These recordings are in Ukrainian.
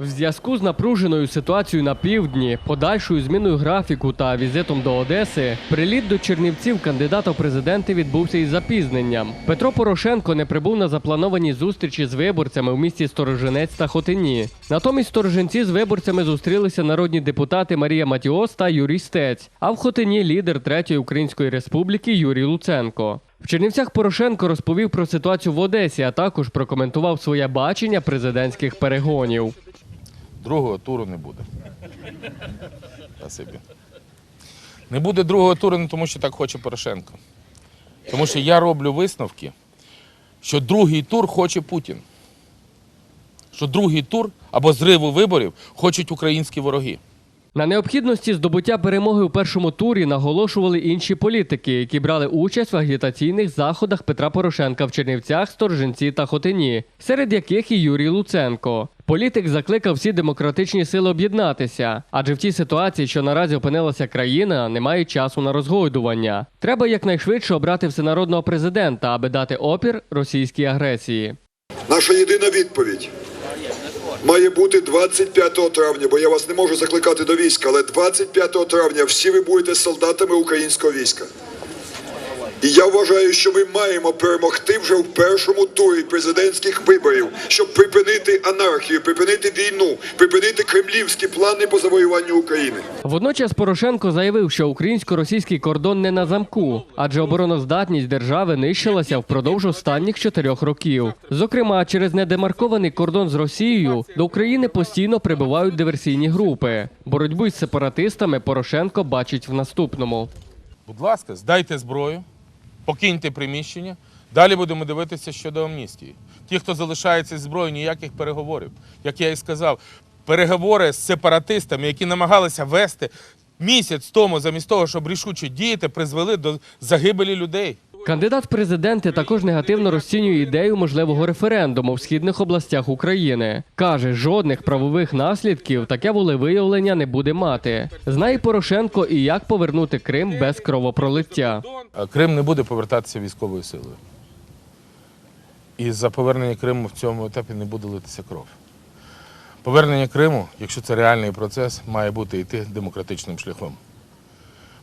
В зв'язку з напруженою ситуацією на півдні, подальшою зміною графіку та візитом до Одеси, приліт до Чернівців кандидата в президенти відбувся із запізненням. Петро Порошенко не прибув на заплановані зустрічі з виборцями в місті Сторожинець та Хотині. Натомість сторожинці з виборцями зустрілися народні депутати Марія Матіос та Юрій Стець, а в Хотині лідер Третьої Української Республіки Юрій Луценко. В Чернівцях Порошенко розповів про ситуацію в Одесі, а також прокоментував своє бачення президентських перегонів. Другого туру не буде. Спасибі. Не буде другого туру, не тому що так хоче Порошенко. Тому що я роблю висновки, що другий тур хоче Путін. Що другий тур або зриву виборів хочуть українські вороги. На необхідності здобуття перемоги у першому турі наголошували інші політики, які брали участь в агітаційних заходах Петра Порошенка в Чернівцях, Сторженці та Хотині, серед яких і Юрій Луценко. Політик закликав всі демократичні сили об'єднатися, адже в тій ситуації, що наразі опинилася країна, немає часу на розгойдування. Треба якнайшвидше обрати всенародного президента, аби дати опір російській агресії. Наша єдина відповідь має бути 25 травня, бо я вас не можу закликати до війська, але 25 травня всі ви будете солдатами українського війська. І я вважаю, що ми маємо перемогти вже в першому турі президентських виборів, щоб припинити анархію, припинити війну, припинити кремлівські плани по завоюванню України. Водночас Порошенко заявив, що українсько-російський кордон не на замку, адже обороноздатність держави нищилася впродовж останніх чотирьох років. Зокрема, через недемаркований кордон з Росією до України постійно прибувають диверсійні групи. Боротьбу із сепаратистами Порошенко бачить в наступному. Будь ласка, здайте зброю, покиньте приміщення. Далі будемо дивитися щодо амністії. Ті, хто залишається зброєю, ніяких переговорів. Як я і сказав, переговори з сепаратистами, які намагалися вести місяць тому, замість того, щоб рішуче діяти, призвели до загибелі людей. Кандидат президенти також негативно розцінює ідею можливого референдуму в східних областях України. Каже, жодних правових наслідків таке волевиявлення не буде мати. Знає Порошенко і як повернути Крим без кровопролиття. Крим не буде повертатися військовою силою. І за повернення Криму в цьому етапі не буде литися кров. Повернення Криму, якщо це реальний процес, має бути йти демократичним шляхом.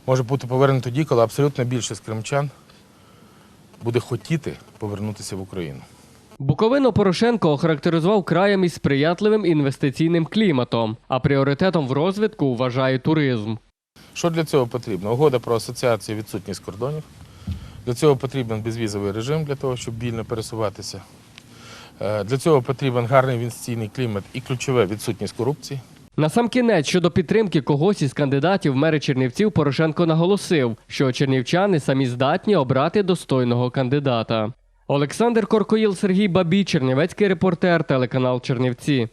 Може бути повернено тоді, коли абсолютно більшість кримчан буде хотіти повернутися в Україну. Буковину Порошенко охарактеризував краєм із сприятливим інвестиційним кліматом, а пріоритетом в розвитку вважає туризм. Що для цього потрібно? Угода про асоціацію відсутність кордонів. Для цього потрібен безвізовий режим для того, щоб вільно пересуватися. Е, Для цього потрібен гарний інвестиційний клімат і ключове відсутність корупції. Насамкінець щодо підтримки когось із кандидатів мери Чернівців Порошенко наголосив, що чернівчани самі здатні обрати достойного кандидата. Олександр Коркоїл, Сергій Бабій, Чернівецький репортер, телеканал Чернівці.